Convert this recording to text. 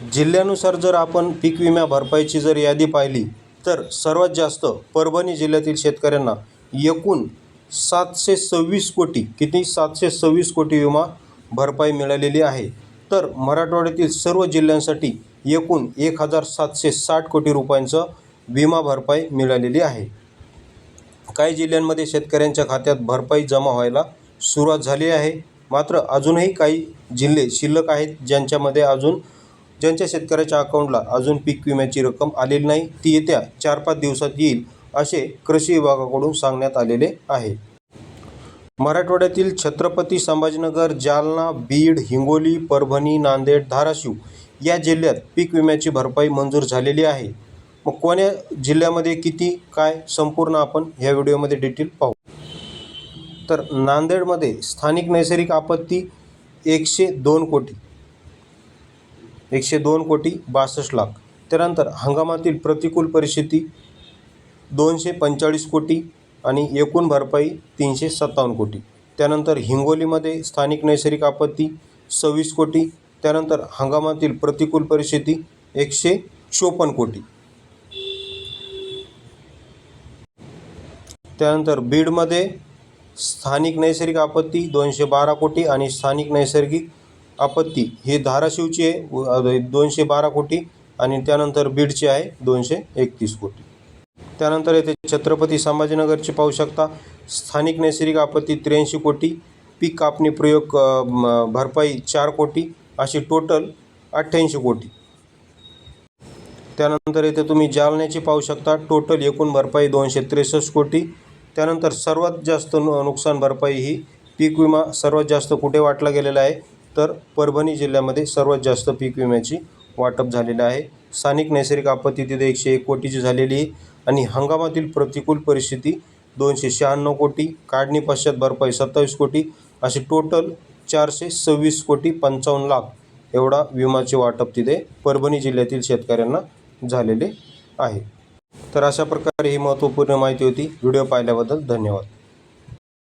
जिल्ह्यानुसार जर आपण पीक विमा भरपाईची जर यादी पाहिली तर सर्वात जास्त परभणी जिल्ह्यातील शेतकऱ्यांना एकूण सातशे सव्वीस कोटी किती? सातशे सव्वीस कोटी विमा भरपाई मिळालेली आहे. तर मराठवाड्यातील सर्व जिल्ह्यांसाठी एकूण एक हजार सातशे साठ कोटी रुपयांचं विमा भरपाई मिळालेली आहे. काही जिल्ह्यांमध्ये शेतकऱ्यांच्या खात्यात भरपाई जमा व्हायला सुरुवात झाली आहे. मात्र अजूनही काही जिल्हे शिल्लक आहेत ज्यांच्यामध्ये अजून ज्यांच्या शेतकऱ्याच्या अकाउंटला अजून पीक विम्याची रक्कम आलेली नाही ती येत्या चार पाच दिवसात येईल असे कृषी विभागाकडून सांगण्यात आलेले आहे. मराठवाड्यातील छत्रपती संभाजीनगर जालना बीड हिंगोली परभणी नांदेड धाराशिव या जिल्ह्यात पीक विम्याची भरपाई मंजूर झालेली आहे. मग कोण्या जिल्ह्यामध्ये किती काय संपूर्ण आपण ह्या व्हिडिओमध्ये डिटेल पाहू. तर नांदेडमध्ये स्थानिक नैसर्गिक आपत्ती एकशे दोन कोटी. एकशे दोन कोटी बासष्ट लाख. त्यानंतर हंगामातील प्रतिकूल परिस्थिती दोनशे पंचेचाळीस कोटी आणि एकूण भरपाई तीनशे सत्तावन्न कोटी. त्यानंतर हिंगोलीमध्ये स्थानिक नैसर्गिक आपत्ती सव्वीस कोटी. त्यानंतर हंगामातील प्रतिकूल परिस्थिती एकशे चोपन्न कोटी. त्यानंतर बीडमध्ये स्थानिक नैसर्गिक आपत्ती दोनशे बारा कोटी आणि स्थानिक नैसर्गिक आपत्ती. हे धाराशिवची आहे दोनशे बारा कोटी आणि त्यानंतर बीडची आहे दोनशे एकतीस कोटी. त्यानंतर येथे छत्रपती संभाजीनगरची पाहू शकता स्थानिक नैसर्गिक आपत्ती त्र्याऐंशी कोटी पीक कापणी प्रयोग भरपाई चार कोटी अशी टोटल अठ्ठ्याऐंशी कोटी. त्यानंतर येथे तुम्ही जालन्याची पाहू शकता टोटल एकूण भरपाई दोनशे त्रेसष्ट कोटी. त्यानंतर सर्वात जास्त नु नुकसान भरपाई ही पीक विमा सर्वात जास्त कुठे वाटला गेलेला आहे तर परभणी जिल्ह्यामध्ये सर्वात जास्त पीक विम्याची वाटप झालेलं आहे. स्थानिक नैसर्गिक आपत्ती तिथे एकशे एक कोटीची झालेली आहे आणि हंगामातील प्रतिकूल परिस्थिती दोनशे शहाण्णव कोटी काढणी पश्चात भरपाई सत्तावीस कोटी असे टोटल चारशे सव्वीस कोटी पंचावन्न लाख एवढा विमाचे वाटप तिथे परभणी जिल्ह्यातील शेतकऱ्यांना झालेले आहे. तर अशा प्रकारे ही महत्त्वपूर्ण माहिती होती. व्हिडिओ पाहिल्याबद्दल धन्यवाद.